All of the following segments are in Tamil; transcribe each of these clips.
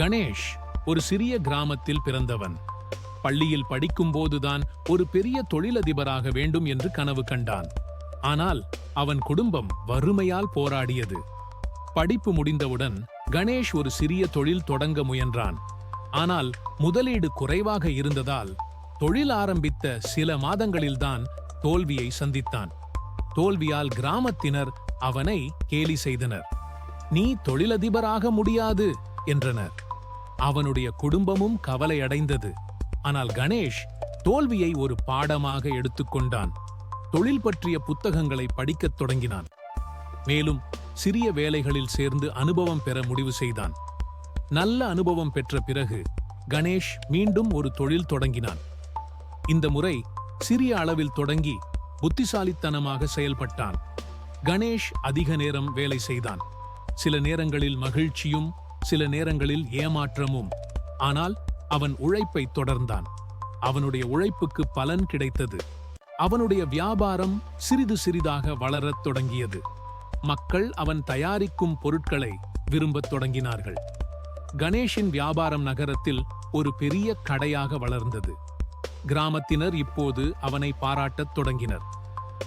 கணேஷ் ஒரு சிறிய கிராமத்தில் பிறந்தவன். பள்ளியில் படிக்கும்போதுதான் ஒரு பெரிய தொழிலதிபராக வேண்டும் என்று கனவு கண்டான். ஆனால் அவன் குடும்பம் வறுமையால் போராடியது. படிப்பு முடிந்தவுடன் கணேஷ் ஒரு சிறிய தொழில் தொடங்க முயன்றான். ஆனால் முதலீடு குறைவாக இருந்ததால் தொழில் ஆரம்பித்த சில மாதங்களில்தான் தோல்வியை சந்தித்தான். தோல்வியால் கிராமத்தினர் அவனை கேலி செய்தனர். நீ தொழிலதிபராக முடியாது என்றனர். அவனுடைய குடும்பமும் கவலையடைந்தது. ஆனால் கணேஷ் தோல்வியை ஒரு பாடமாக எடுத்துக்கொண்டான் தொழில் பற்றிய புத்தகங்களை படிக்கத் தொடங்கினான். மேலும் சிறிய வேலைகளில் சேர்ந்து அனுபவம் பெற முடிவு செய்தான். நல்ல அனுபவம் பெற்ற பிறகு கணேஷ் மீண்டும் ஒரு தொழில் தொடங்கினான். இந்த முறை சிறிய அளவில் தொடங்கி புத்திசாலித்தனமாக செயல்பட்டான். கணேஷ் அதிக நேரம் வேலை செய்தான். சில நேரங்களில் மகிழ்ச்சியும் சில நேரங்களில் ஏமாற்றமும். ஆனால் அவன் உழைப்பை தொடர்ந்தான். அவனுடைய உழைப்புக்கு பலன் கிடைத்தது. அவனுடைய வியாபாரம் சிறிது சிறிதாக வளரத் தொடங்கியது. மக்கள் அவன் தயாரிக்கும் பொருட்களை விரும்பத் தொடங்கினார்கள். கணேஷின் வியாபாரம் நகரத்தில் ஒரு பெரிய கடையாக வளர்ந்தது. கிராமத்தினர் இப்போது அவனை பாராட்டத் தொடங்கினர்.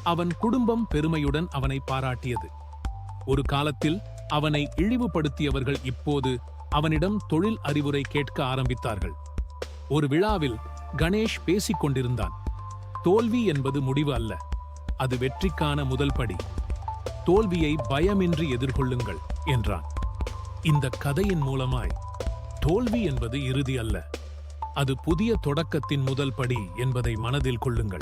அவன் குடும்பம் பெருமையுடன் அவனை பாராட்டியது. ஒரு காலத்தில் அவனை இழிவுபடுத்தியவர்கள் இப்போது அவனிடம் தொழில் அறிவுரை கேட்க ஆரம்பித்தார்கள். ஒரு விழாவில் கணேஷ் பேசிக் கொண்டிருந்தான். தோல்வி என்பது முடிவு அல்ல. அது வெற்றிக்கான முதல் படி. தோல்வியை பயமின்றி எதிர்கொள்ளுங்கள் என்றான். இந்த கதையின் மூலமாய் தோல்வி என்பது இறுதி அல்ல. அது புதிய தொடக்கத்தின் முதல் படி என்பதை மனதில் கொள்ளுங்கள்.